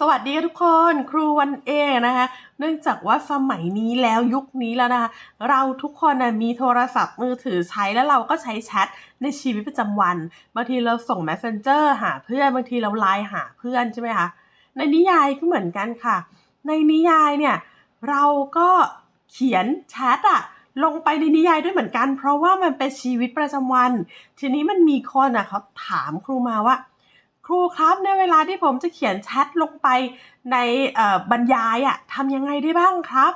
สวัสดีค่ะทุกคนครูวันเอนะคะ เนื่องจากว่าสมัยนี้แล้วยุคนี้แล้วนะคะ เราทุกคนนะมีโทรศัพท์มือถือใช้แล้วเราก็ใช้แชทในชีวิตประจำวันบางทีเราส่ง messenger หาเพื่อนบางทีเราไลน์หาเพื่อนใช่ไหมคะในนิยายก็เหมือนกันค่ะ ในนิยายเนี่ยเราก็เขียนแชทอะลงไปในนิยายด้วยเหมือนกัน เพราะว่ามันเป็นชีวิตประจำวัน ทีนี้มันมีคนอะเขาถามครูมาว่า ครูครับในเวลาที่ผมจะเขียนแชทลงไปในบรรยายอะทำยังไงได้บ้างครับ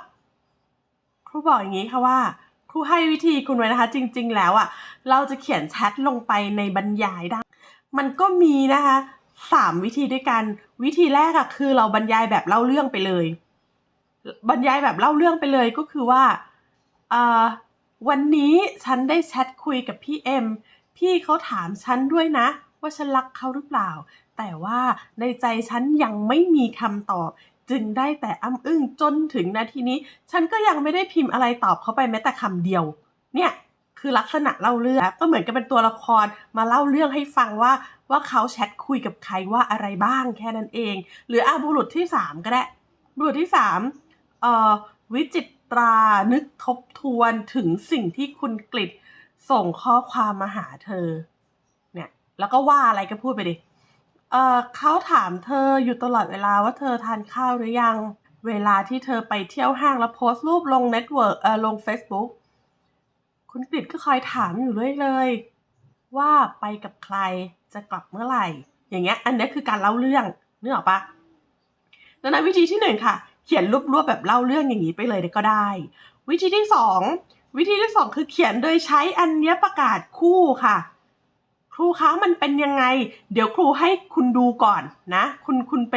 ครูบอกอย่างนี้ค่ะว่า ครูให้วิธีคุณไว้นะคะ จริง ๆ แล้วอะเราจะเขียนแชทลงไปในบรรยายได้ มันก็มีนะคะสามวิธีด้วยกันวิธีแรกอะคือเราบรรยายแบบเล่าเรื่องไปเลย บรรยายแบบเล่าเรื่องไปเลยก็คือว่าวันนี้ฉันได้แชทคุยกับพี่เอ็มพี่เขาถามฉันด้วยนะ ว่าฉันรักเขาหรือเปล่า แต่ว่าในใจฉันยังไม่มีคำตอบ จึงได้แต่อ้ำอึ้งจนถึงนาทีนี้ ฉันก็ยังไม่ได้พิมพ์อะไรตอบเขาไปแม้แต่คำเดียว เนี่ยคือลักษณะเล่าเรื่องก็เหมือนกับเป็นตัวละครมาเล่าเรื่องให้ฟังว่าว่าเขาแชทคุยกับใครว่าอะไรบ้างแค่นั้นเอง หรืออาบุรุษที่สามก็ได้ บุรุษที่สามเอ่อวิจิตรานึกทบทวนถึงสิ่งที่คุณกฤษส่งข้อความมาหาเธอ แล้วก็ว่าอะไรก็พูดไปดิเออเขาถามเธออยู่ตลอดเวลาว่าเธอทานข้าวหรือยัง เวลาที่เธอไปเที่ยวห้างแล้วโพสต์รูปลงเน็ตเวิร์กเออลง Facebook คุณกฤษก็คอยถามอยู่เรื่อยเลย ว่าไปกับใครจะกลับเมื่อไหร่ อย่างเงี้ย อันนี้คือการเล่าเรื่องนึกออกปะดังนั้นวิธีที่หนึ่งค่ะ เขียนรูปรวบแบบเล่าเรื่องอย่างนี้ไปเลยก็ได้ วิธีที่สองวิธีที่สองคือเขียนโดยใช้อัญญประกาศคู่ค่ะ ครูคะมันเป็นยังไง เดี๋ยวครูให้คุณดูก่อนนะคุณคุณไป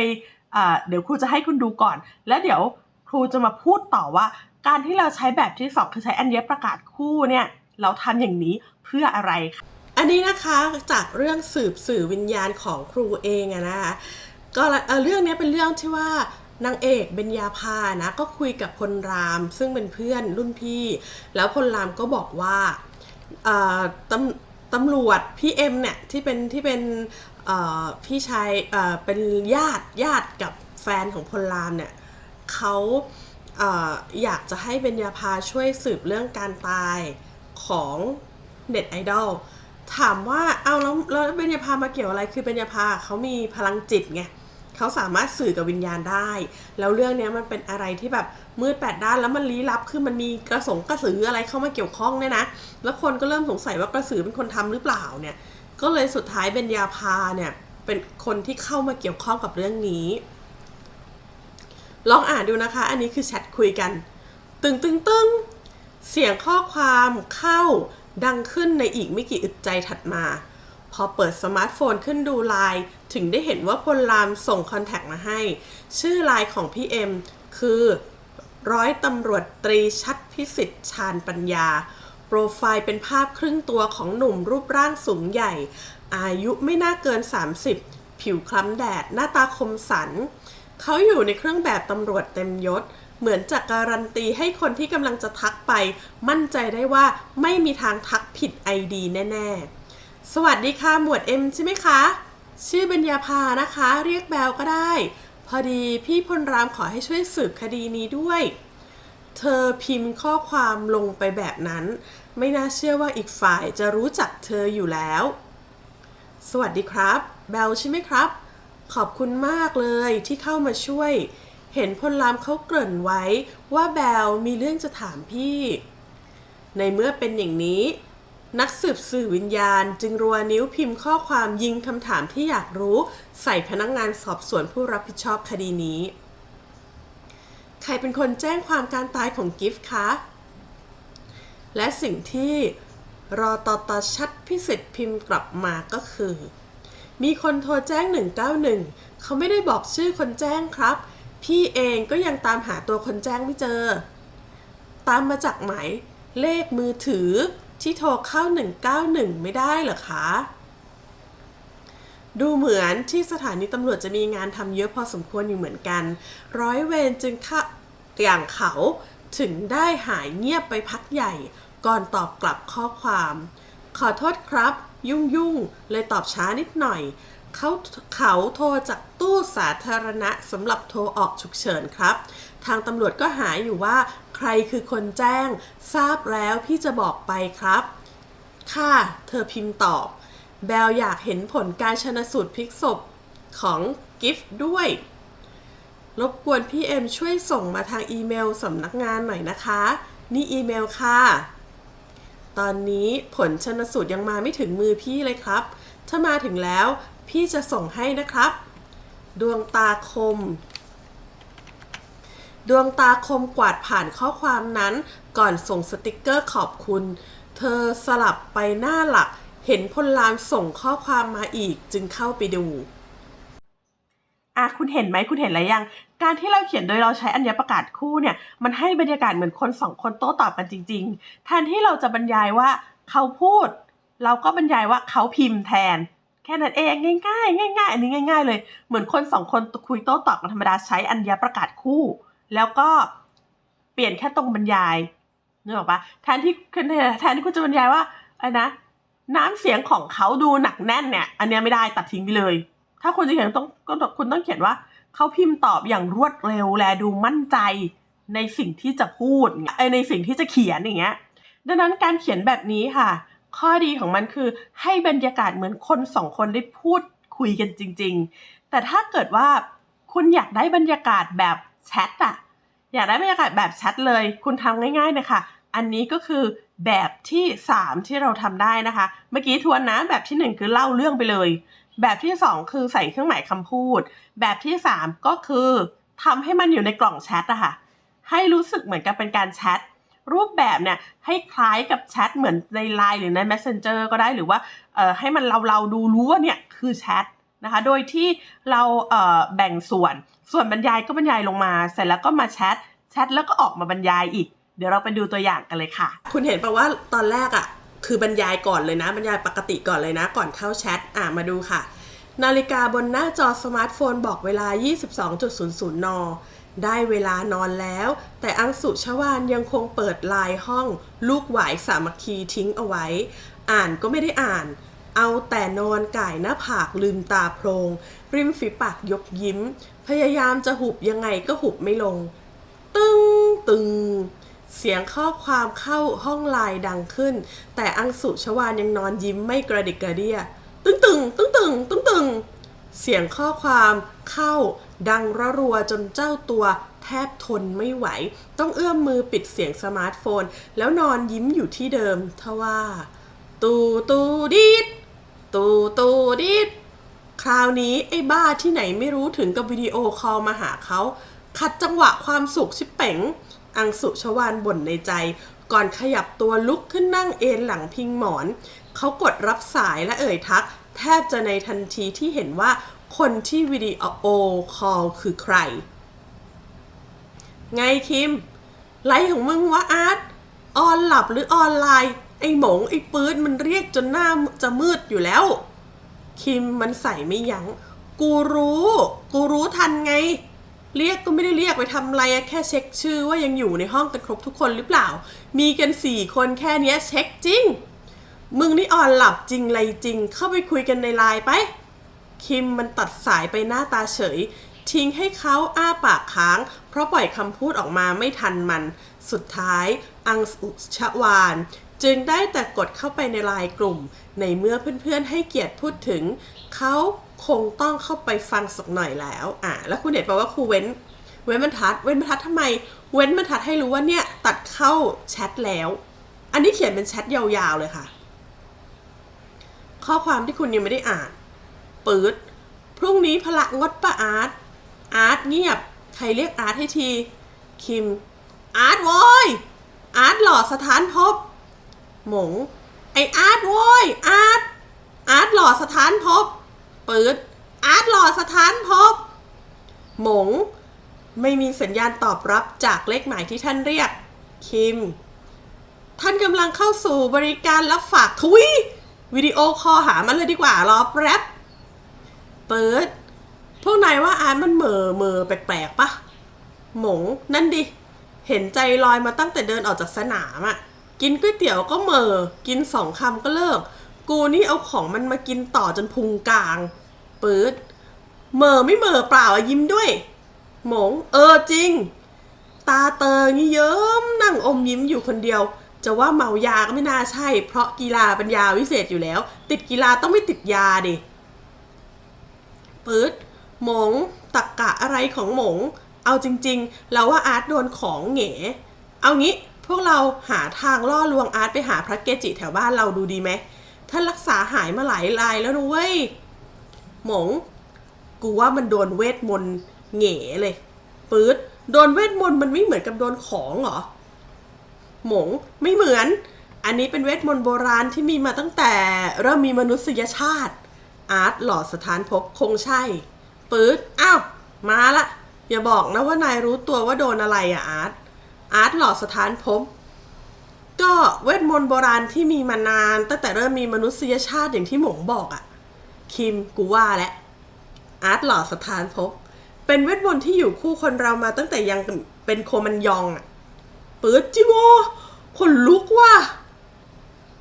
เดี๋ยวครูจะให้คุณดูก่อน แล้วเดี๋ยวครูจะมาพูดต่อว่า การที่เราใช้แบบที่สองคือใช้อัญญประกาศคู่เนี่ยเราทำอย่างนี้เพื่ออะไรคะอันนี้นะคะจากเรื่องสืบสื่อวิญญาณของครูเองอะนะคะก็เรื่องนี้เป็นเรื่องที่ว่านางเอกเบญญาภานะก็คุยกับพลรามซึ่งเป็นเพื่อนรุ่นพี่ แล้วพลรามก็บอกว่า ตำรวจพี่เอ็มเนี่ยที่เป็นที่เป็นพี่ชายเป็นญาติญาติกับแฟนของพลรามเนี่ยเขาเอ่ออยากจะให้เบญญาภาช่วยสืบเรื่องการตายของเน็ตไอดอลถามว่าเอาแล้วแล้วเบญญาภามาเกี่ยวอะไรคือเบญญาภาเขามีพลังจิตไง เขาสามารถสื่อกับวิญญาณได้ แล้วเรื่องนี้มันเป็นอะไรที่แบบมืดแปดด้านแล้วมันลี้ลับคือมันมีกระสงกระสืออะไรเข้ามาเกี่ยวข้องเนี่ยนะ แล้วคนก็เริ่มสงสัยว่ากระสือเป็นคนทำหรือเปล่าเนี่ย ก็เลยสุดท้ายเบญญาภาเนี่ยเป็นคนที่เข้ามาเกี่ยวข้องกับเรื่องนี้ ลองอ่านดูนะคะ อันนี้คือแชทคุยกัน ตึงตึงตึงเสียงข้อความเข้าดังขึ้นในอีกไม่กี่อึดใจถัดมา พอเปิดสมาร์ทโฟนขึ้นดูไลน์ถึงได้เห็นว่าพลรามส่งคอนแทคมาให้ ชื่อไลน์ของพี่เอ็มคือร้อยตำรวจตรีชัดพิสิทธิ์ชาญปัญญา โปรไฟล์เป็นภาพครึ่งตัวของหนุ่มรูปร่างสูงใหญ่ อายุไม่น่าเกิน 30 ผิวคล้ำแดด หน้าตาคมสัน เขาอยู่ในเครื่องแบบตำรวจเต็มยศ เหมือนจะการันตีให้คนที่กำลังจะทักไป มั่นใจได้ว่าไม่มีทางทักผิด ID แน่ ๆ สวัสดีค่ะ หมวดเอ็มใช่ไหมคะ ชื่อเบญญาภานะคะ เรียกแบลก็ได้ พอดีพี่พลรามขอให้ช่วยสืบคดีนี้ด้วย เธอพิมพ์ข้อความลงไปแบบนั้น ไม่น่าเชื่อว่าอีกฝ่ายจะรู้จักเธออยู่แล้ว สวัสดีครับ แบลใช่ไหมครับ ขอบคุณมากเลยที่เข้ามาช่วย เห็นพลรามเขาเกริ่นไว้ว่าแบลมีเรื่องจะถามพี่ ในเมื่อเป็นอย่างนี้ นักสืบสื่อวิญญาณ จึงรัวนิ้วพิมพ์ข้อความยิงคำถามที่อยากรู้ ใส่พนักงงานสอบสวนผู้รับผิดชอบคดีนี้ ใครเป็นคนแจ้งความการตายของกิฟต์คะ และสิ่งที่รอตอตอชัดพิเศษพิมพ์กลับมาก็คือ มีคนโทรแจ้ง 191 เขาไม่ได้บอกชื่อคนแจ้งครับ พี่เองก็ยังตามหาตัวคนแจ้งไม่เจอ ตามมาจากหมายเลขมือถือ ที่โทรเข้า 191 ไม่ได้เหรอคะ ดูเหมือนที่สถานีตำรวจจะมีงานทำเยอะพอสมควรอยู่เหมือนกัน ร้อยเวรจึงข้าอย่างเขาถึงได้หายเงียบไปพักใหญ่ ก่อนตอบกลับข้อความ ขอโทษครับ ยุ่งยุ่งๆเลยตอบช้านิดหน่อย เขาเขาโทรจากตู้สาธารณะสำหรับโทรออกฉุกเฉินครับ ทางตำรวจก็หาอยู่ว่า ใครคือคนแจ้ง ทราบแล้วพี่จะบอกไปครับ ค่ะ เธอพิมพ์ตอบ แบลอยากเห็นผลการชนสูตรพลิกศพของกิฟต์ด้วย รบกวนพี่เอ็มช่วยส่งมาทางอีเมลสำนักงานหน่อยนะคะ นี่อีเมลค่ะ ตอนนี้ผลชนสูตรยังมาไม่ถึงมือพี่เลยครับ ถ้ามาถึงแล้ว พี่จะส่งให้นะครับ ดวงตาคม ดวงตาคมกวาดผ่านข้อความนั้น ก่อนส่งสติกเกอร์ขอบคุณ เธอสลับไปหน้าหลัก เห็นพลลานส่งข้อความมาอีกจึงเข้าไปดูอะคุณเห็นไหมคุณเห็นอะไรยัง การที่เราเขียนโดยเราใช้อัญญประกาศคู่เนี่ย มันให้บรรยากาศเหมือนคนสองคนโต้ตอบกันจริง ๆ แทนที่เราจะบรรยายว่าเขาพูด เราก็บรรยายว่าเขาพิมพ์แทน แค่นั้นเองง่ายๆง่ายๆอันนี้ง่าย ๆ เลย เหมือนคนสองคนคุยโต้ตอบกันธรรมดาใช้อัญญประกาศคู่ แล้วก็เปลี่ยนแค่ตรงบรรยายนึกออกปะแทนที่แทนที่คุณจะบรรยายว่าอะไรนะน้ำเสียงของเขาดูหนักแน่นเนี่ย อันนี้ไม่ได้ตัดทิ้งไปเลย ถ้าคุณจะเขียนต้องก็คุณต้องเขียนว่าเขาพิมพ์ตอบอย่างรวดเร็วและดูมั่นใจในสิ่งที่จะพูดเอ้ยในสิ่งที่จะเขียนอย่างเงี้ยดังนั้นการเขียนแบบนี้ค่ะ ข้อดีของมันคือให้บรรยากาศเหมือนคนสองคนได้พูดคุยกันจริง ๆ แต่ถ้าเกิดว่าคุณอยากได้บรรยากาศแบบแชทอะอยากได้บรรยากาศแบบแชทเลย คุณทำง่ายๆนะคะอันนี้ก็คือแบบที่ 3 ที่เราทำได้นะคะ เมื่อกี้ทวนนะแบบที่ 1 คือเล่าเรื่องไปเลย แบบที่ 2 คือใส่เครื่องหมายคำพูด แบบที่ 3 ก็คือทำให้มันอยู่ในกล่องแชทอะค่ะให้รู้สึกเหมือนกับเป็นการแชท รูปแบบเนี่ยให้คล้ายกับแชทเหมือนใน Line หรือใน Messenger ก็ได้หรือว่าให้มันเราเราดูรู้ว่าเนี่ยคือแชทนะคะโดยที่เราเแบ่งส่วนส่วนบรรยายก็บรรยายลงมา เสร็จแล้วก็มาแชทแชทแล้วก็ออกมาบรรยายอีก เดี๋ยวเราไปดูตัวอย่างกันเลยค่ะ คุณเห็นปะว่าตอนแรกอะ่ะคือบรรยายก่อนเลยนะ บรรยายปกติก่อนเลยนะ ก่อนเข้าแชทอะมาดูค่ะ นาฬิกาบนหน้าจอสมาร์ทโฟนบอกเวลา 22.00 น ได้เวลานอนแล้ว แต่อังสุชวานยังคงเปิดลน์ห้อง ลูกหวายสามัคคีทิ้งเอาไว้ อ่านก็ไม่ได้อ่าน เอาแต่นอนก่ายหน้าผากลืมตาโพรง ริมฝีปากยกยิ้ม พยายามจะหุบยังไงก็หุบไม่ลง ตึงตึงเสียงข้อความเข้าห้องไลน์ดังขึ้น แต่อังสุชวานยังนอนยิ้มไม่กระดิกกระเดียตึงตึงตึงตึงตึงตึงเสียงข้อความเข้า ดังระรัวจนเจ้าตัวแทบทนไม่ไหว ต้องเอื้อมมือปิดเสียงสมาร์ทโฟน แล้วนอนยิ้มอยู่ที่เดิมทว่า ตูตูดีดตูตูดีดคราวนี้ไอ้บ้าที่ไหนไม่รู้ถึงกับวิดีโอคอลมาหาเขาขัดจังหวะความสุขชิบเป๋ง อังสุชวานบ่นในใจ ก่อนขยับตัวลุกขึ้นนั่งเอนหลังพิงหมอน เขากดรับสายและเอ่ยทัก แทบจะในทันทีที่เห็นว่า คนที่วิดีโอคอลคือใคร ไงคิมไรของมึงวะอาร์ตออนหลับหรือออนไลน์ ไอ้หมงไอ้ปื๊ดมันเรียกจนหน้าจะมืดอยู่แล้ว คิมมันใส่ไม่ยัง้งกูรู้ กูรู้ทันไง เรียกก็ไม่ได้เรียกไปทำอะไรอะแค่เช็คชื่อว่ายังอยู่ในห้องกันครบทุกคนหรือเปล่า มีกันสี่คนแค่เนี้ยเช็คจริง มึงนี่อ่อนหลับจริงไรจริง เข้าไปคุยกันในไลน์ไป คิมมันตัดสายไปหน้าตาเฉย ทิ้งให้เขาอ้าปากค้าง เพราะปล่อยคำพูดออกมาไม่ทันมัน สุดท้าย อังสุชวาน จึงได้แต่กดเข้าไปในไลน์กลุ่ม ในเมื่อเพื่อนๆให้เกียรติพูดถึง เขาคงต้องเข้าไปฟังสักหน่อยแล้วอะแล้วคุณเห็นบอกว่าครูเว้น เว้นบรรทัด เว้นบรรทัดทำไม เว้นบรรทัดให้รู้ว่าเนี่ยตัดเข้าแชทแล้ว อันนี้เขียนเป็นแชทยาวๆเลยค่ะ ข้อความที่คุณยังไม่ได้อ่าน ปืดพรุ่งนี้พละงดปะอาร์ต อาร์ตเงียบ ใครเรียกอาร์ตให้ที คิม อาร์ตโว้ย อาร์ตหล่อสถานพบ หมง ไออาร์ตโว้ย อาร์ต อาร์ตหล่อสถานพบ ปืดอาร์ตหล่อสถานพบ หมง ไม่มีสัญญาณตอบรับจากเลขหมายที่ท่านเรียก คิม ท่านกำลังเข้าสู่บริการรับฝากทุยวิดีโอคอลหามันเลยดีกว่ารอแป๊บ ปิดพวกนายว่าอาร์ตมันเหม่อเหม่อแปลกๆปะหมงนั่นดิ เห็นใจลอยมาตั้งแต่เดินออกจากสนามอะ่ะ กินก๋วยเตี๋ยวก็เหม่อกินสองคำก็เลิก กูนี่เอาของมันมากินต่อจนพุงกลางปืดเหม่อไม่เหม่อเปล่าอะยิ้มด้วย หมง เออจริง ตาเตองี้เยิ้มนั่งอมยิ้มอยู่คนเดียว จะว่าเมายาก็ไม่น่าใช่ เพราะกีฬาป็นยาวิเศษอยู่แล้ว ติดกีฬาต้องไม่ติดยาดิ ปื๊ดหมงตักกะอะไรของหมง เอาจริงๆเราว่าอาร์ตโดนของเหงเอางี้พวกเราหาทางล่อลวงอาร์ตไปหาพระเกจิแถวบ้านเราดูดีไหมท่านรักษาหายมาหลายรายแล้วนะเว้ย หมง กูว่ามันโดนเวทมนต์เหง่เลย ปื๊ดโดนเวทมนต์มันไม่เหมือนกับโดนของเหรอ หมงไม่เหมือน อันนี้เป็นเวทมนต์โบราณที่มีมาตั้งแต่เริ่มมีมนุษยชาติ อาร์ตหล่อสถานภพคงใช่ปื๊ดอ้าวมาละอย่าบอกนะว่านายรู้ตัวว่าโดนอะไรอะอาร์ตอาร์ตหล่อสถานภพก็เวทมนต์โบราณที่มีมานาน ตั้งแต่เริ่มมีมนุษยชาติอย่างที่หมงบอกอะคิมกูว่าแหล้วอาร์ตหล่อสถานภพเป็นเวทมนต์ที่อยู่คู่คนเรามาตั้งแต่ยังเป็นโคมันยองอะปื๊ดจิโวคนลุกว่ะ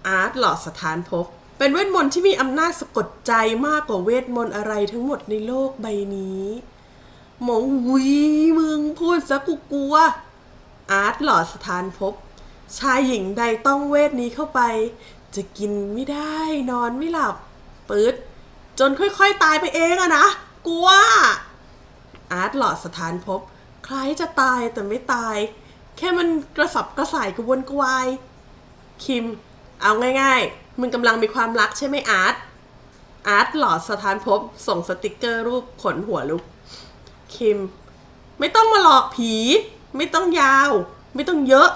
อาร์ตหล่อสถานภพ เป็นเวทมนต์ที่มีอำนาจสะกดใจมากกว่าเวทมนต์อะไรทั้งหมดในโลกใบนี้ หมองวีมึงพูดซะกูกลัว อาร์ตหล่อสถานภพชายหญิงใดต้องเวทนี้เข้าไป จะกินไม่ได้นอนไม่หลับปื๊ดจนค่อยๆตายไปเองอะนะกลัว อาร์ตหล่อสถานภพคล้ายจะตายแต่ไม่ตาย แค่มันกระสับกระส่ายกระวนกระวาย คิม เอาง่ายๆ มึงกำลังมีความรักใช่ไหมอาร์ต อาร์ตหลอดสถานภพส่งสติกเกอร์รูปขนหัวลุก คิม ไม่ต้องมาหลอกผี ไม่ต้องยาว ไม่ต้องเยอะ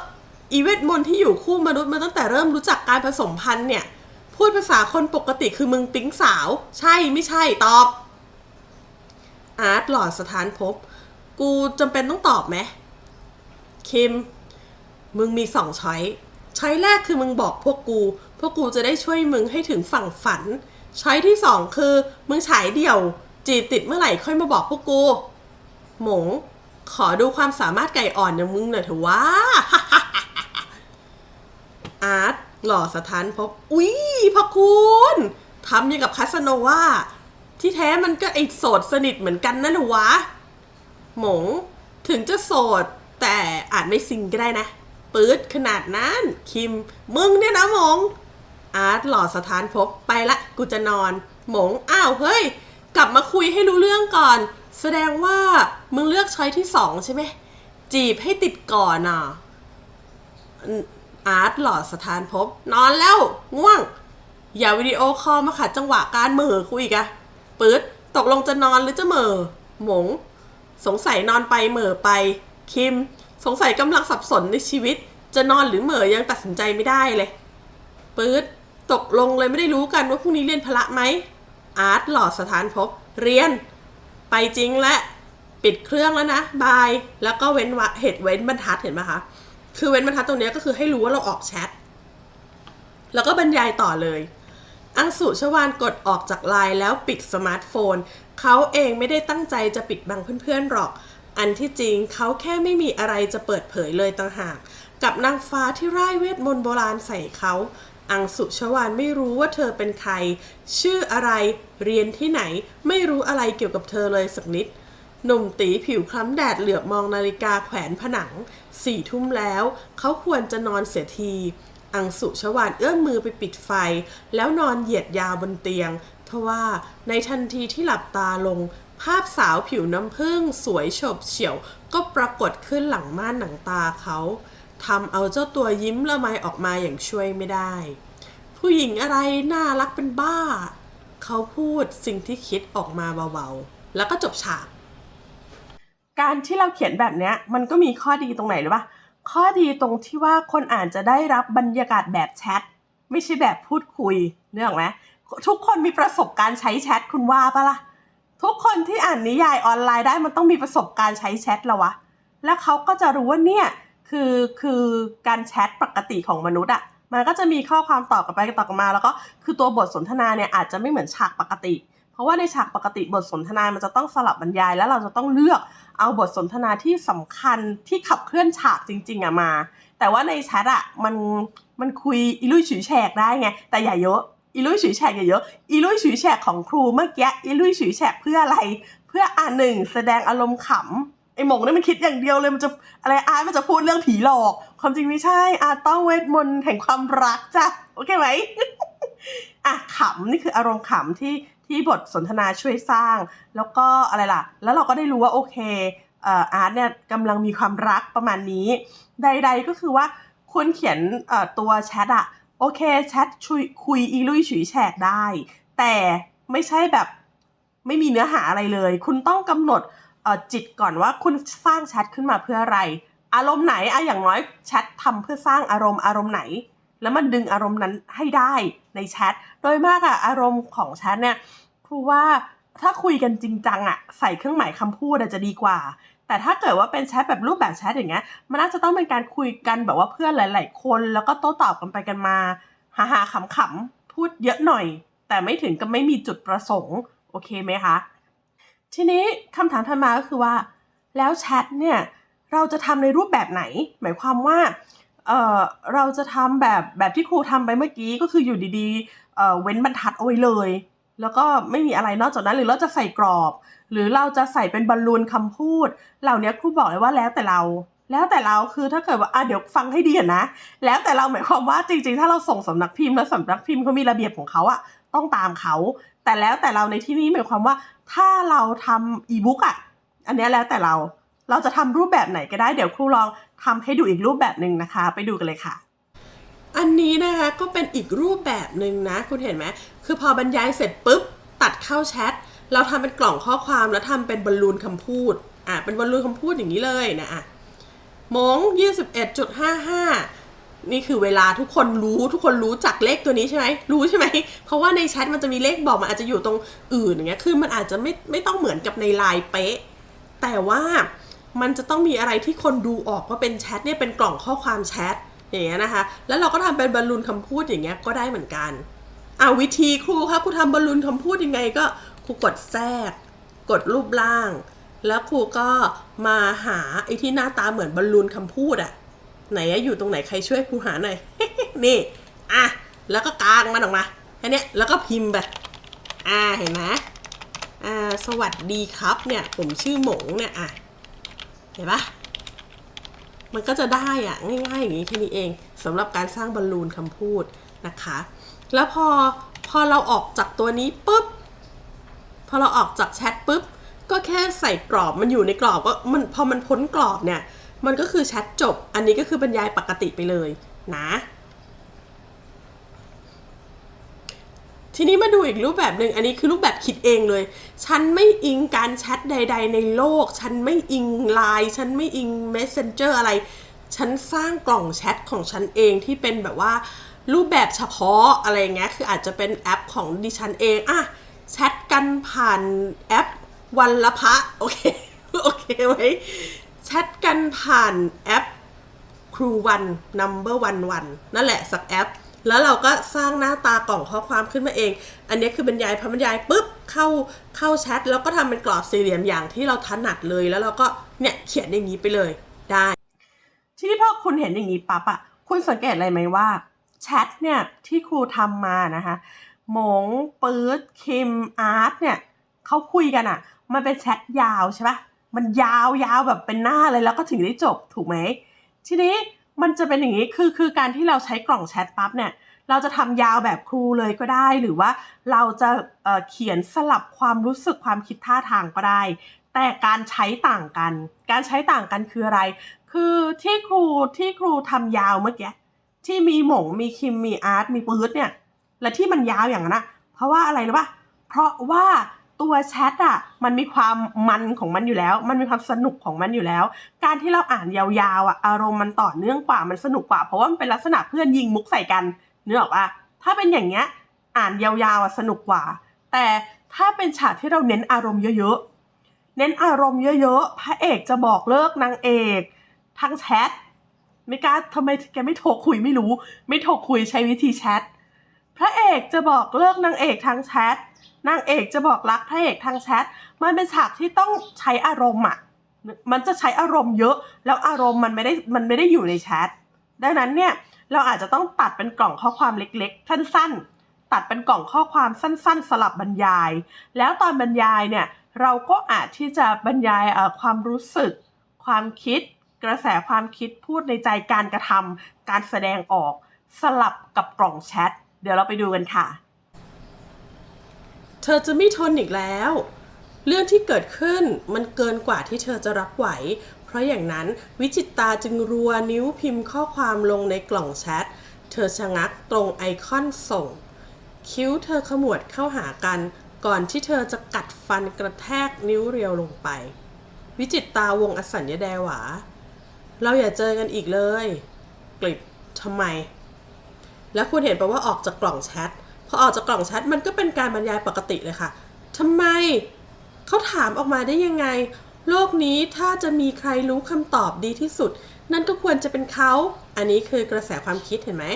อีเวทมนต์ที่อยู่คู่มนุษย์มาตั้งแต่เริ่มรู้จักการผสมพันธุ์เนี่ย พูดภาษาคนปกติคือมึงปิ๊งสาว ใช่ไม่ใช่ตอบ อาร์ตหลอดสถานภพกูจำเป็นต้องตอบไหมคิม มึงมีสองช้อย ใช้แรกคือมึงบอกพวกกู พวกกูจะได้ช่วยมึงให้ถึงฝั่งฝัน ใช้ที่สองคือมึงฉายเดี่ยว จีบติดเมื่อไหร่ค่อยมาบอกพวกกู หมง ขอดูความสามารถไก่อ่อนอย่างมึงหน่อยเถอะวะอาร์ตหล่อสถานภพอุ๊ยพระคุณทำยังกับคาสโนวาที่แท้มันก็ไอโสดสนิทเหมือนกันนั่นหรอวะ หมง ถึงจะโสดแต่อาจไม่ซิงก็ได้นะ ปื๊ดขนาดนั้น คิม มึงเนี่ยนะหมง อาร์ตหล่อสถานภพไปละ กูจะนอน หมง อ้าวเฮ้ย กลับมาคุยให้รู้เรื่องก่อน แสดงว่ามึงเลือกช้อยที่สองใช่ไหม จีบให้ติดก่อนอะ อาร์ตหล่อสถานภพนอนแล้ว ง่วง อย่าวิดีโอคอลมาขัดจังหวะการเหม่อคุยอีกอะปื๊ดตกลงจะนอนหรือจะเหม่อหมง สงสัยนอนไปเหม่อไป คิม สงสัยกำลังสับสนในชีวิต จะนอนหรือเหม่อยังตัดสินใจไม่ได้เลยปื๊ดตกลงเลยไม่ได้รู้กันว่าพรุ่งนี้เรียนพละไหมอาร์ตหล่อสถานภพเรียน ไปจริงและปิดเครื่องแล้วนะบาย แล้วก็เว้นวะเหตุเว้นบรรทัดเห็นไหมคะคือเว้นบรรทัดตรงนี้ก็คือให้รู้ว่าเราออกแชทแล้วก็บรรยายต่อเลย อังสุชวานกดออกจากไลน์แล้วปิดสมาร์ทโฟน เขาเองไม่ได้ตั้งใจจะปิดบังเพื่อนๆหรอก อันที่จริงเขาแค่ไม่มีอะไรจะเปิดเผยเลยต่างหาก กับนางฟ้าที่ร่ายเวทมนต์โบราณใส่เขา อังสุชวานไม่รู้ว่าเธอเป็นใคร ชื่ออะไร เรียนที่ไหน ไม่รู้อะไรเกี่ยวกับเธอเลยสักนิด หนุ่มตีผิวคล้ำแดดเหลือบมองนาฬิกาแขวนผนัง สี่ทุ่มแล้ว เขาควรจะนอนเสียที อังสุชวานเอื้อมมือไปปิดไฟ แล้วนอนเหยียดยาวบนเตียงทว่าในทันทีที่หลับตาลง ภาพสาวผิวน้ำผึ้งสวยโฉบเฉี่ยว ก็ปรากฏขึ้นหลังม่านหนังตาเขาทำเอาเจ้าตัวยิ้มละไมออกมาอย่างช่วยไม่ได้ ผู้หญิงอะไรน่ารักเป็นบ้า เขาพูดสิ่งที่คิดออกมาเบาๆ แล้วก็จบฉาก การที่เราเขียนแบบเนี้ย มันก็มีข้อดีตรงไหนหรือปะข้อดีตรงที่ว่าคนอ่านจะได้รับบรรยากาศแบบแชท ไม่ใช่แบบพูดคุยเนื่องไหมทุกคนมีประสบการณ์ใช้แชทคุณว่าปะล่ะ ทุกคนที่อ่านนิยายออนไลน์ได้มันต้องมีประสบการณ์ใช้แชทแล้ววะ แล้วเขาก็จะรู้ว่าเนี่ยคือคือการแชทปกติของมนุษย์อะมันก็จะมีข้อความตอบกลับไปตอบกลับมาแล้วก็คือตัวบทสนทนาเนี่ยอาจจะไม่เหมือนฉากปกติ เพราะว่าในฉากปกติบทสนทนามันจะต้องสลับบรรยาย แล้วเราจะต้องเลือกเอาบทสนทนาที่สำคัญที่ขับเคลื่อนฉากจริง ๆอะมา แต่ว่าในแชทอะมันมันคุยอิลุยฉุยแฉกได้ไงแต่อย่าเยอะ อีลุยฉุยแฉกเยอะๆอีลุยฉุยแฉกของครูเมื่อกี้อีลุยฉุยแฉกเพื่ออะไร เพื่ออ่าหนึ่งแสดงอารมณ์ขำไอหมงนี่มันคิดอย่างเดียวเลยมันจะอะไรอาร์ตมันจะพูดเรื่องผีหลอก ความจริงไม่ใช่อาร์ตต้องเวทมนต์แห่งความรักจ้ะโอเคไหมอะขำนี่คืออารมณ์ขำที่ที่บทสนทนาช่วยสร้าง แล้วก็อะไรล่ะ แล้วเราก็ได้รู้ว่าโอเคเอ่ออาร์ตเนี่ยกำลังมีความรักประมาณนี้ ใด ๆก็คือว่าคุณเขียนตัวแชทอะ โอเคแชทชุยคุยอีลุยฉุยแฉกได้ แต่ไม่ใช่แบบไม่มีเนื้อหาอะไรเลย คุณต้องกำหนดจิตก่อนว่าคุณสร้างแชทขึ้นมาเพื่ออะไร อารมณ์ไหนอะอย่างน้อยแชททำเพื่อสร้างอารมณ์อารมณ์ไหน แล้วมันดึงอารมณ์นั้นให้ได้ในแชทโดยมากอะอารมณ์ของแชทเนี่ยครูว่าถ้าคุยกันจริงจังอะใส่เครื่องหมายคำพูดจะดีกว่า แต่ถ้าเกิดว่าเป็นแชทแบบรูปแบบแชทอย่างเงี้ย มันน่าจะต้องเป็นการคุยกันแบบว่าเพื่อนหลาย ๆ คน แล้วก็โต้ตอบกันไปกันมาฮาฮาขำขำๆพูดเยอะหน่อย แต่ไม่ถึงกับไม่มีจุดประสงค์โอเคไหมคะ ทีนี้คำถามถัดมาก็คือว่า แล้วแชทเนี่ยเราจะทำในรูปแบบไหน หมายความว่าเออเราจะทำแบบแบบที่ครูทำไปเมื่อกี้ก็คืออยู่ดีๆเออเว้นบรรทัดเอาไว้เลย แล้วก็ไม่มีอะไรนอกจากนั้นหรือเราจะใส่กรอบ หรือเราจะใส่เป็นบอลลูนคำพูด เหล่านี้ครูบอกเลยว่าแล้วแต่เรา แล้วแต่เราคือถ้าเกิดว่าอะเดี๋ยวฟังให้ดีอะนะ แล้วแต่เราหมายความว่าจริงๆ ถ้าเราส่งสำนักพิมพ์แล้วสำนักพิมพ์เขามีระเบียบของเขาอะต้องตามเขา แต่แล้วแต่เราในที่นี้หมายความว่า ถ้าเราทำอีบุ๊กอะอันนี้แล้วแต่เราเราจะทำรูปแบบไหนก็ได้เดี๋ยวครูลองทำให้ดูอีกรูปแบบหนึ่งนะคะ ไปดูกันเลยค่ะ อันนี้นะคะก็เป็นอีกรูปแบบหนึ่งนะ คุณเห็นไหมคือพอบรรยายเสร็จปุ๊บ ตัดเข้าแชท เราทำเป็นกล่องข้อความแล้วทำเป็นบอลลูนคำพูด อะ เป็นบอลลูนคำพูดอย่างนี้เลยนะอะมง21.55 นี่คือเวลาทุกคนรู้ทุกคนรู้จักเลขตัวนี้ใช่ไหมรู้ใช่ไหม เพราะว่าในแชทมันจะมีเลขบอกมันอาจจะอยู่ตรงอื่นอย่างเงี้ย คือมันอาจจะไม่ไม่ต้องเหมือนกับในไลน์เป๊ะ แต่ว่ามันจะต้องมีอะไรที่คนดูออกว่าเป็นแชทเนี่ยเป็นกล่องข้อความแชท อย่างเงี้ยนะคะ แล้วเราก็ทำเป็นบอลลูนคำพูดอย่างเงี้ยก็ได้เหมือนกันอ่าวิธีครูครับครูทำบอลลูนคำพูดยังไงก็ครูกดแทรก กดรูปล่าง แล้วครูก็มาหาไอ้ที่หน้าตาเหมือนบอลลูนคำพูดอะไหนอะอยู่ตรงไหนใครช่วยครูหาหน่อยนี่อะแล้วก็กางมันออกมาแค่เนี้ยแล้วก็พิมพ์แบบอ่าเห็นไหมอ่าสวัสดีครับเนี่ยผมชื่อหมงเนี่ยอะเห็นปะ มันก็จะได้อะง่ายๆอย่างนี้แค่นี้เองสำหรับการสร้างบอลลูนคำพูดนะคะ แล้วพอพอเราออกจากตัวนี้ปุ๊บพอเราออกจากแชทปุ๊บก็แค่ใส่กรอบมันอยู่ในกรอบก็มันพอมันพ้นกรอบเนี่ย มันก็คือแชทจบ อันนี้ก็คือบรรยายปกติไปเลยนะ ทีนี้มาดูอีกรูปแบบหนึ่งอันนี้คือรูปแบบคิดเองเลย ฉันไม่อิงการแชทใด ๆ ในโลก ฉันไม่อิงไลน์ฉันไม่อิง Messenger อะไร ฉันสร้างกล่องแชทของฉันเองที่เป็นแบบว่ารูปแบบเฉพาะอะไรเงี้ยคืออาจจะเป็นแอปของดิฉันเองอะแชทกันผ่านแอปวันละพระโอเคโอเคไหมแชทกันผ่านแอปครูวัน number one one นั่นแหละสักแอป แล้วเราก็สร้างหน้าตากล่องข้อความขึ้นมาเอง อันนี้คือบรรยายพอบรรยายปุ๊บเข้าเข้าแชทแล้วก็ทำเป็นกรอบสี่เหลี่ยมอย่างที่เราถนัดเลย แล้วเราก็เนี่ยเขียนอย่างนี้ไปเลยได้ ทีนี้พอคุณเห็นอย่างนี้ปั๊บอะคุณสังเกตอะไรไหมว่าแชทเนี่ยที่ครูทำมานะคะหมงปื๊ดคิมอาร์ตเนี่ยเขาคุยกันอะมันเป็นแชทยาวใช่ปะมันยาวยาวแบบเป็นหน้าเลยแล้วก็ถึงได้จบถูกไหมทีนี้ มันจะเป็นอย่างนี้คือคือการที่เราใช้กล่องแชทปั๊บเนี่ยเราจะทำยาวแบบครูเลยก็ได้ หรือว่าเราจะเเขียนสลับความรู้สึกความคิดท่าทางก็ได้ แต่การใช้ต่างกัน การใช้ต่างกันคืออะไร คือที่ครูที่ครูทำยาวเมื่อกี้ที่มีหมงมีคิมมีอาร์ตมีปื๊ดเนี่ยและที่มันยาวอย่างนั้นนะเพราะว่าอะไรรู้ปะเพราะว่า ตัวแชทอะมันมีความมันของมันอยู่แล้ว มันมีความสนุกของมันอยู่แล้ว การที่เราอ่านยาวๆอะอารมณ์มันต่อเนื่องกว่ามันสนุกกว่า เพราะว่ามันเป็นลักษณะเพื่อนยิงมุกใส่กันเนึกออกปะถ้าเป็นอย่างเงี้ยอ่านยาวๆอะสนุกกว่า แต่ถ้าเป็นฉากที่เราเน้นอารมณ์เยอะๆเน้นอารมณ์เยอะๆพระเอกจะบอกเลิกนางเอกทางแชทไม่กล้าทำไมแกไม่โทรคุยไม่รู้ ไม่โทรคุยใช้วิธีแชทพระเอกจะบอกเลิกนางเอกทางแชท นางเอกจะบอกรักพระเอกทางแชท มันเป็นฉากที่ต้องใช้อารมณ์อะ มันจะใช้อารมณ์เยอะ แล้วอารมณ์มันไม่ได้ มันไม่ได้อยู่ในแชท ดังนั้นเนี่ย เราอาจจะต้องตัดเป็นกล่องข้อความเล็กๆ สั้นๆ ตัดเป็นกล่องข้อความสั้น ๆ สลับบรรยาย แล้วตอนบรรยายเนี่ย เราก็อาจที่จะบรรยายความรู้สึก ความคิด กระแสความคิด พูดในใจ การกระทำการแสดงออก สลับกับกล่องแชท เดี๋ยวเราไปดูกันค่ะ อจะไม่ทนอีกแล้ว เรื่องที่เกิดขึ้นมันเกินกว่าที่เธอจะรับไหว เพราะอย่างนั้นวิจิตตาจึงรัวนิ้วพิมพ์ข้อความลงในกล่องแชท เธอชะงักตรงไอคอนส่ง คิ้วเธอขมวดเข้าหากัน ก่อนที่เธอจะกัดฟันกระแทกนิ้วเรียวลงไป วิจิตตาวงอสัญญาแดหวา เราอย่าเจอกันอีกเลย กลิบทำไม แล้วคุณเห็นปะว่าออกจากกล่องแชท พอออกจากกล่องแชทมันก็เป็นการบรรยายปกติเลยค่ะทำไมเขาถามออกมาได้ยังไง โลกนี้ถ้าจะมีใครรู้คำตอบดีที่สุด นั่นก็ควรจะเป็นเขา อันนี้คือกระแสความคิดเห็นไหม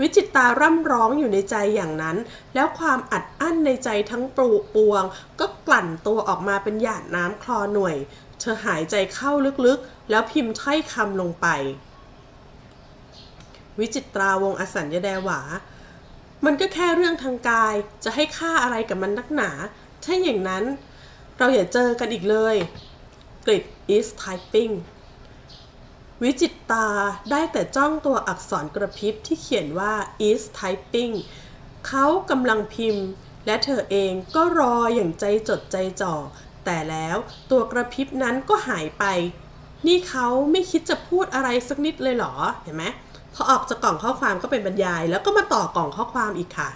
วิจิตตาร่ำร้องอยู่ในใจอย่างนั้น แล้วความอัดอั้นในใจทั้งปรูปวง ก็กลั่นตัวออกมาเป็นหยาดน้ำคลอหน่วย เธอหายใจเข้าลึกๆ แล้วพิมพ์ถ้อยคำลงไป วิจิตราวงอสัญญาแดหวา มันก็แค่เรื่องทางกาย จะให้ค่าอะไรกับมันนักหนา ถ้าอย่างนั้น เราอย่าเจอกันอีกเลยกริด is typing วิจิตตาได้แต่จ้องตัวอักษรกระพริบที่เขียนว่า is typing เขากำลังพิมพ์ และเธอเองก็รออย่างใจจดใจจ่อ แต่แล้วตัวกระพริบนั้นก็หายไป นี่เขาไม่คิดจะพูดอะไรสักนิดเลยเหรอ เห็นไหม พอออกจากกล่องข้อความก็เป็นบรรยาย แล้วก็มาต่อกล่องข้อความอีกค่ะ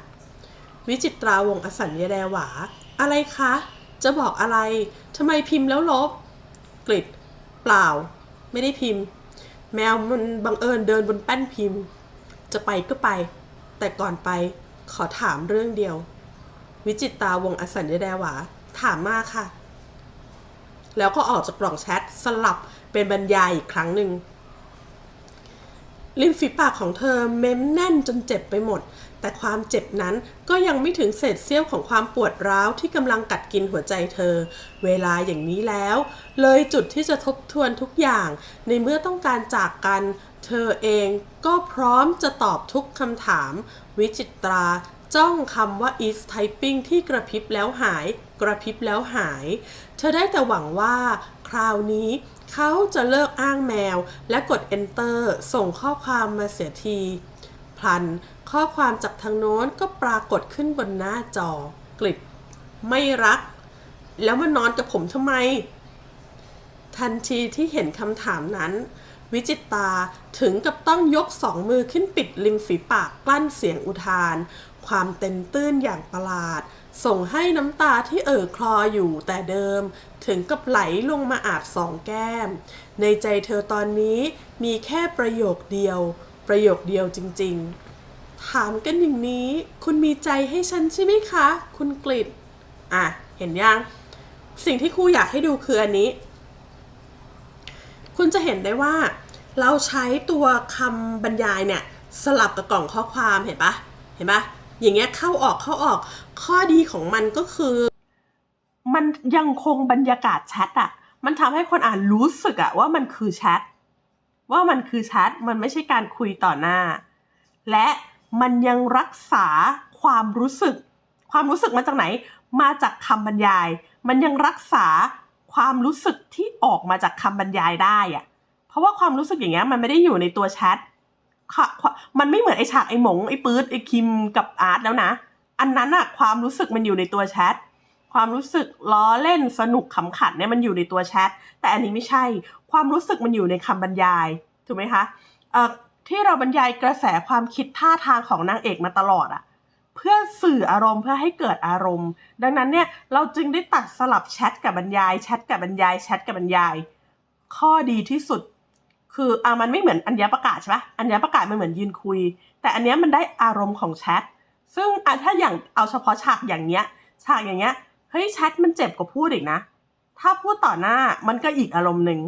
วิจิตราวงอสัญญาแดหวา อะไรคะ จะบอกอะไรทำไมพิมพ์แล้วลบ กริดเปล่า ไม่ได้พิมพ์ แมวมันบังเอิญเดินบนแป้นพิมพ์ จะไปก็ไป แต่ก่อนไปขอถามเรื่องเดียว วิจิตตาวงอสัญญาแดหวา ถามมาค่ะ แล้วก็ออกจากกล่องแชทสลับเป็นบรรยายอีกครั้งหนึ่ง ริมฝีปากของเธอเม้มแน่นจนเจ็บไปหมด แต่ความเจ็บนั้นก็ยังไม่ถึงเศษเสี้ยวของความปวดร้าวที่กำลังกัดกินหัวใจเธอ เวลาอย่างนี้แล้ว เลยจุดที่จะทบทวนทุกอย่าง ในเมื่อต้องการจากกัน เธอเองก็พร้อมจะตอบทุกคำถาม วิจิตราจ้องคำว่า is typing ที่กระพริบแล้วหาย กระพริบแล้วหาย เธอได้แต่หวังว่า คราวนี้ เขาจะเลิกอ้างแมวและกด enter ส่งข้อความมาเสียที พลัน ข้อความจากทางโน้นก็ปรากฏขึ้นบนหน้าจอกลิบไม่รัก แล้วมานอนกับผมทำไม ทันทีที่เห็นคำถามนั้น วิจิตตาถึงกับต้องยกสองมือขึ้นปิดริมฝีปากกลั้นเสียงอุทาน ความเต็มตื้นอย่างประหลาด ส่งให้น้ำตาที่เอ่อคลออยู่แต่เดิม ถึงกับไหลลงมาอาบสองแก้ม ในใจเธอตอนนี้มีแค่ประโยคเดียว ประโยคเดียวจริงๆ ถามกันอย่างนี้ คุณมีใจให้ฉันใช่ไหมคะ คุณกฤษอะ เห็นยัง สิ่งที่ครูอยากให้ดูคืออันนี้ คุณจะเห็นได้ว่า เราใช้ตัวคำบรรยายเนี่ย สลับกับกล่องข้อความเห็นปะเห็นปะ อย่างเงี้ยเข้าออกเข้าออก ข้อดีของมันก็คือ มันยังคงบรรยากาศแชทอะมันทำให้คนอ่านรู้สึกอะว่ามันคือแชทว่ามันคือแชทมันไม่ใช่การคุยต่อหน้า และมันยังรักษาความรู้สึก ความรู้สึกมาจากไหน มาจากคำบรรยาย มันยังรักษาความรู้สึกที่ออกมาจากคำบรรยายได้อะเพราะว่าความรู้สึกอย่างเงี้ยมันไม่ได้อยู่ในตัวแชท ค่ะมันไม่เหมือนไอฉากไอหมงไอปื๊ดไอคิมกับอาร์ตแล้วนะ อันนั้นอะความรู้สึกมันอยู่ในตัวแชทความรู้สึกล้อเล่นสนุกขำขันเนี่ยมันอยู่ในตัวแชทแต่อันนี้ไม่ใช่ ความรู้สึกมันอยู่ในคำบรรยายถูกไหมคะเอ่อที่เราบรรยายกระแสความคิดท่าทางของนางเอกมาตลอดอะเพื่อสื่ออารมณ์เพื่อให้เกิดอารมณ์ ดังนั้นเนี่ยเราจึงได้ตัดสลับแชทกับบรรยายแชทกับบรรยายแชทกับบรรยาย ข้อดีที่สุด คืออะมันไม่เหมือนอัญญประกาศใช่ปะอัญญประกาศมันเหมือนยืนคุย แต่อันเนี้ยมันได้อารมณ์ของแชทซึ่งอะถ้าอย่างเอาเฉพาะฉากอย่างเงี้ย ฉากอย่างเงี้ยเฮ้ยแชทมันเจ็บกว่าพูดอีกนะ ถ้าพูดต่อหน้ามันก็อีกอารมณ์หนึ่ง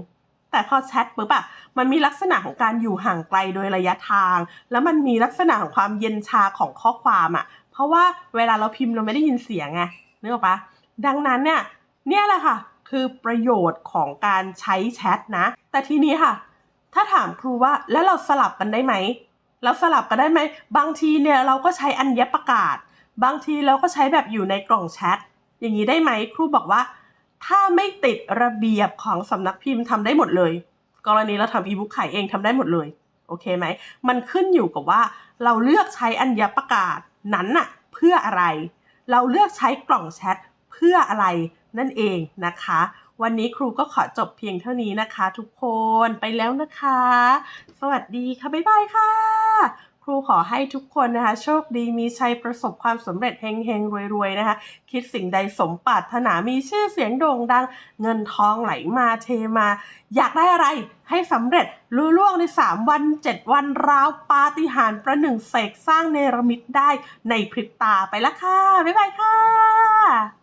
แต่พอแชทปุ๊บอะมันมีลักษณะของการอยู่ห่างไกลโดยระยะทาง แล้วมันมีลักษณะของความเย็นชาของข้อความอะเพราะว่าเวลาเราพิมพ์เราไม่ได้ยินเสียงไงนึกออกปะดังนั้นเนี่ยเนี่ยแหละค่ะ คือประโยชน์ของการใช้แชทนะ แต่ทีนี้ค่ะ ถ้าถามครูว่าแล้วเราสลับกันได้ไหมแล้วสลับกันได้ไหม บางทีเนี่ยเราก็ใช้อัญญประกาศ บางทีเราก็ใช้แบบอยู่ในกล่องแชท อย่างนี้ได้ไหม ครูบอกว่า ถ้าไม่ติดระเบียบของสำนักพิมพ์ทำได้หมดเลย กรณีเราทำอีบุ๊กขายเองทำได้หมดเลย โอเคไหม มันขึ้นอยู่กับว่า เราเลือกใช้อัญญประกาศนั้นน่ะเพื่ออะไร เราเลือกใช้กล่องแชทเพื่ออะไรนั่นเองนะคะ วันนี้ครูก็ขอจบเพียงเท่านี้นะคะ ทุกคนไปแล้วนะคะ สวัสดีค่ะ บ๊ายบายค่ะ ครูขอให้ทุกคนนะคะ โชคดีมีชัยประสบความสำเร็จเฮงๆ รวยๆ นะคะ คิดสิ่งใดสมปรารถนามีชื่อเสียงโด่งดัง เงินทองไหลมาเทมา อยากได้อะไรให้สำเร็จลุล่วงใน 3 วัน 7 วันราวปาฏิหาริย์ประหนึ่งเสกสร้างเนรมิตได้ในพริบตาไปละค่ะ บ๊ายบายค่ะ